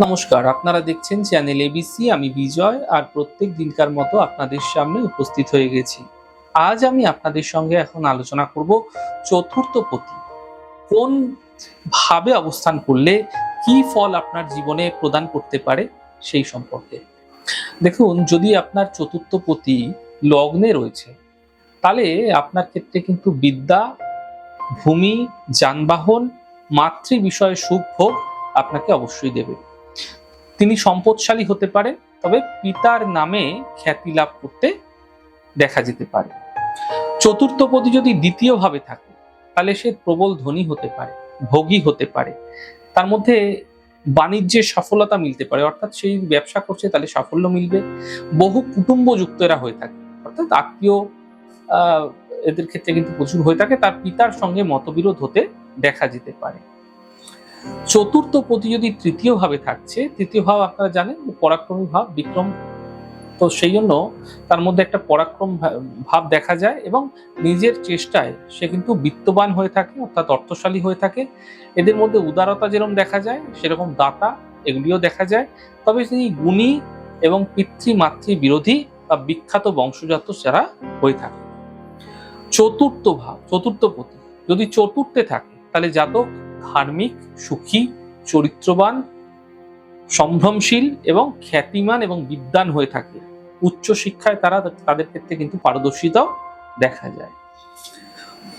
নমস্কার, আপনারা দেখছেন চ্যানেল এবিসি আমি বিজয়, আর প্রত্যেক দিনকার মতো আপনাদের সামনে উপস্থিত হয়ে গেছি। আজ আমি আপনাদের সঙ্গে এখন আলোচনা করব চতুর্থ পতি। কোন ভাবে অবস্থান করলে কি ফল আপনার জীবনে প্রদান করতে পারে সেই সম্পর্কে। দেখুন, যদি আপনার চতুর্থ পতি লগ্নে রয়েছে, তাহলে আপনার ক্ষেত্রে কিন্তু বিদ্যা, ভূমি, যানবাহন, মাতৃ বিষয়ে সুখ ভোগ আপনাকে অবশ্যই দেবে। তিনি সম্পদশালী হতে পারেন তবে পিতার নামে খ্যাতি লাভ করতে দেখা যেতে পারে। চতুর্থ পতি যদি দ্বিতীয় ভাবে থাকে, তাহলে সে প্রবল ধনী হতে পারে, ভোগী হতে পারে। তার মধ্যে বাণিজ্যের সফলতা মিলতে পারে, অর্থাৎ সেই ব্যবসা করছে, তাহলে সাফল্য মিলবে। বহু কুটুম্বযুক্ত এরা হয়ে থাকে, অর্থাৎ আত্মীয় এদের ক্ষেত্রে কিন্তু প্রচুর হয়ে থাকে, তার পিতার সঙ্গে মতবিরোধ হতে দেখা যেতে পারে। চতুর্থ পতি যদি তৃতীয় ভাবে থাকছে, তৃতীয় ভাব আপনারা জানেন, পরাক্রমী ভাব, বিক্রম। তো সেই জন্য তার মধ্যে একটা পরাক্রম ভাব দেখা যায় এবং নিজের চেষ্টায় সে কিন্তু বিত্তবান হয়ে থাকে, অর্থাৎ অর্থশালী হয়ে থাকে। এদের মধ্যে উদারতা যেরকম দেখা যায়, সেরকম দাতা এগুলিও দেখা যায়। তবে তিনি গুণী এবং পিতৃ মাতৃ বিরোধী বা বিখ্যাত বংশজাত যারা হয়ে থাকে। চতুর্থ ভাব, চতুর্থ পতি যদি চতুর্থে থাকে, তাহলে জাতক ধার্মিক, সুখী, চরিত্রবান, সম্ভ্রমশীল এবং খ্যাতিমান এবং বিদ্বান হয়ে থাকে। উচ্চ শিক্ষায় তারা তাদের ক্ষেত্রে কিন্তু পারদর্শিতাও দেখা যায়।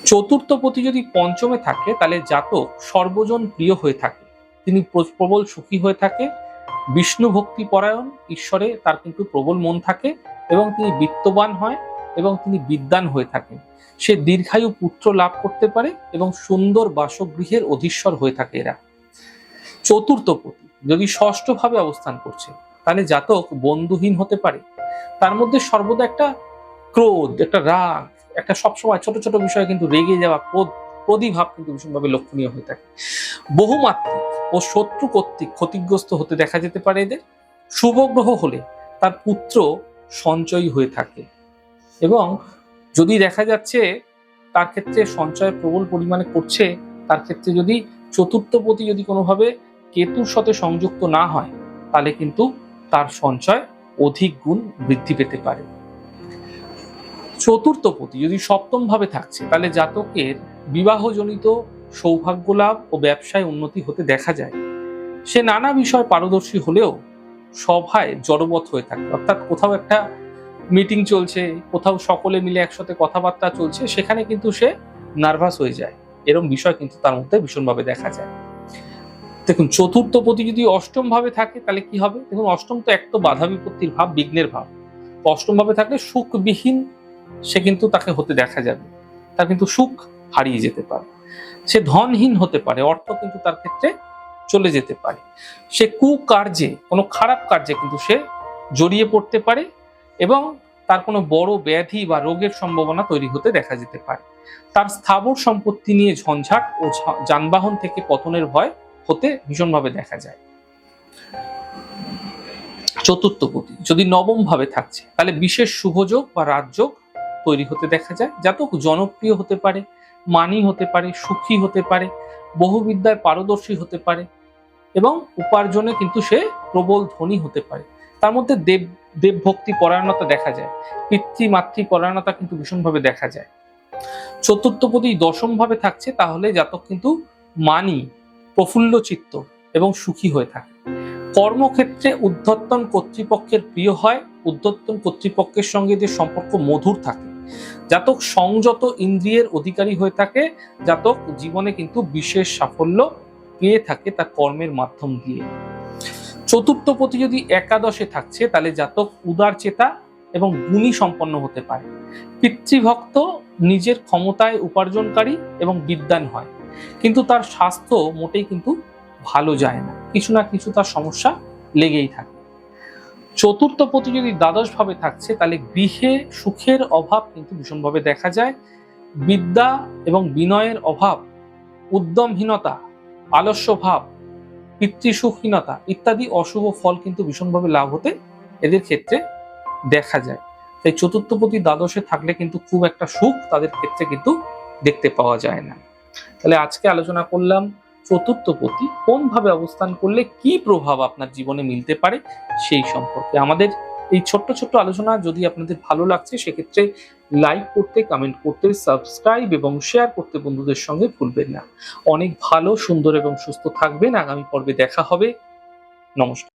চতুর্থ পতি যদি পঞ্চমে থাকে, তাহলে জাতক সর্বজন প্রিয় হয়ে থাকে। তিনি প্রবল সুখী হয়ে থাকে। বিষ্ণু ভক্তি পরায়ণ, ঈশ্বরে তার কিন্তু প্রবল মন থাকে এবং তিনি বিত্তবান হয় এবং তিনি বিদ্বান হয়ে থাকেন। সে দীর্ঘায়ু পুত্র লাভ করতে পারে এবং সুন্দর বাসগৃহের অধীশ্বর হয়ে থাকে এরা। চতুর্থ পতি, যদি ষষ্ঠ ভাবে অবস্থান করছে, তাহলে জাতক বন্ধুহীন হতে পারে। তার মধ্যে সর্বদা একটা ক্রোধ, একটা রাগ, একটা সবসময় ছোট ছোট বিষয়ে কিন্তু রেগে যাওয়া ক্রোধ, প্রতিভাব কিন্তু ভীষণভাবে লক্ষণীয় হয়ে থাকে। বহুমাত্রিক ও শত্রু কর্তৃক ক্ষতিগ্রস্ত হতে দেখা যেতে পারে এদের। শুভ গ্রহ হলে তার পুত্র সঞ্চয়ী হয়ে থাকে এবং যদি দেখা যাচ্ছে তার ক্ষেত্রে সঞ্চয় প্রবল পরিমাণে করছে, তার ক্ষেত্রে যদি চতুর্থ পতি যদি কোনোভাবে কেতুর সাথে সংযুক্ত না হয়, তাহলে কিন্তু তার সঞ্চয় অধিক গুণ বৃদ্ধি পেতে পারে। চতুর্থ পতি যদি সপ্তম ভাবে থাকছে, তাহলে জাতকের বিবাহজনিত সৌভাগ্য লাভ ও ব্যবসায় উন্নতি হতে দেখা যায়। সে নানা বিষয় পারদর্শী হলেও সভায় জড়বৎ হয়ে থাকে। অর্থাৎ কোথাও একটা মিটিং চলছে, কোথাও সকলে মিলে একসাথে কথাবার্তা চলছে, সেখানে কিন্তু সে নার্ভাস হয়ে যায়। এরকম বিষয় কিন্তু তার মধ্যে ভীষণভাবে দেখা যায়। দেখুন, চতুর্থ পতি যদি অষ্টম ভাবে থাকে, তাহলে কি হবে? দেখুন, অষ্টম তো এক তো বাধা বিপত্তির ভাব, বিঘ্নের ভাব। অষ্টম ভাবে থাকলে সুখবিহীন সে কিন্তু তাকে হতে দেখা যাবে। তার কিন্তু সুখ হারিয়ে যেতে পারে। সে ধনহীন হতে পারে, অর্থ কিন্তু তার ক্ষেত্রে চলে যেতে পারে। সে কুকার্যে, কোনো খারাপ কার্যে কিন্তু সে জড়িয়ে পড়তে পারে এবং তার কোনো বড় ব্যাধি বা রোগের সম্ভাবনা তৈরি হতে দেখা যেতে পারে। তার স্থাবর সম্পত্তি নিয়ে ঝঞ্ঝাট ও যানবাহন থেকে পতনের ভয় হতে ভীষণভাবে দেখা যায়। চতুর্থ পতি, যদি নবম ভাবে থাকছে, তাহলে বিশেষ শুভযোগ বা রাজযোগ তৈরি হতে দেখা যায়। জাতক জনপ্রিয় হতে পারে, মানি হতে পারে, সুখী হতে পারে, বহুবিদ্যায় পারদর্শী হতে পারে এবং উপার্জনে কিন্তু সে প্রবল ধনী হতে পারে। তার মধ্যে দেব, দেবভক্তি পরায়ণতা দেখা যায়। পিতৃ, মাতৃ পরায়ণতা কিন্তু ভীষণভাবে দেখা যায়। চতুর্থ পদি দশম ভাবে থাকছে, তাহলে জাতক কিন্তু মানি, প্রফুল্ল চিত্ত এবং সুখী হয়ে থাকে। কর্মক্ষেত্রে উদ্ধত্তন কর্তৃপক্ষের প্রিয় হয়, উদ্ধত্তন কর্তৃপক্ষের সঙ্গে যে সম্পর্ক মধুর থাকে। জাতক সংযত ইন্দ্রিয়ের অধিকারী হয়ে থাকে, জাতক জীবনে কিন্তু বিশেষ সাফল্য পেয়ে থাকে তার কর্মের মাধ্যম দিয়ে। চতুর্থ পতি যদি একাদশে থাকছে, তাহলে জাতক উদার চেতা এবং গুণী সম্পন্ন হতে পারে। পিতৃভক্ত নিজের ক্ষমতায় উপার্জনকারী এবং বিদ্যান হয়। কিন্তু তার স্বাস্থ্য মোটেই কিন্তু ভালো যায় না। কিছু না কিছু তার সমস্যা লেগেই থাকে। চতুর্থ পতি যদি দ্বাদশ ভাবে থাকছে, তাহলে গৃহে সুখের অভাব কিন্তু ভীষণভাবে দেখা যায়। বিদ্যা এবং বিনয়ের অভাব, উদ্যমহীনতা আলস্য ভাব পিতৃসুখহীনতা ইত্যাদি অশুভ ফল কিন্তু ভীষণভাবে লাভ হতে এদের ক্ষেত্রে দেখা যায়। তাই চতুর্থপতি দ্বাদশে থাকলে কিন্তু খুব একটা সুখ তাদের ক্ষেত্রে কিন্তু দেখতে পাওয়া যায় না। তাহলে আজকে আলোচনা করলাম চতুর্থপতি কোনভাবে অবস্থান করলে কি প্রভাব আপনার জীবনে মিলতে পারে সেই সম্পর্কে। আমাদের এই ছোট্ট ছোট্ট আলোচনা যদি আপনাদের ভালো লাগছে, সেক্ষেত্রে লাইক করতে কমেন্ট করতে সাবস্ক্রাইব এবং শেয়ার করতে বন্ধুদের সঙ্গে ভুলবেন না। অনেক ভালো, সুন্দর এবং সুস্থ থাকবেন। আগামী পর্বে দেখা হবে। নমস্কার।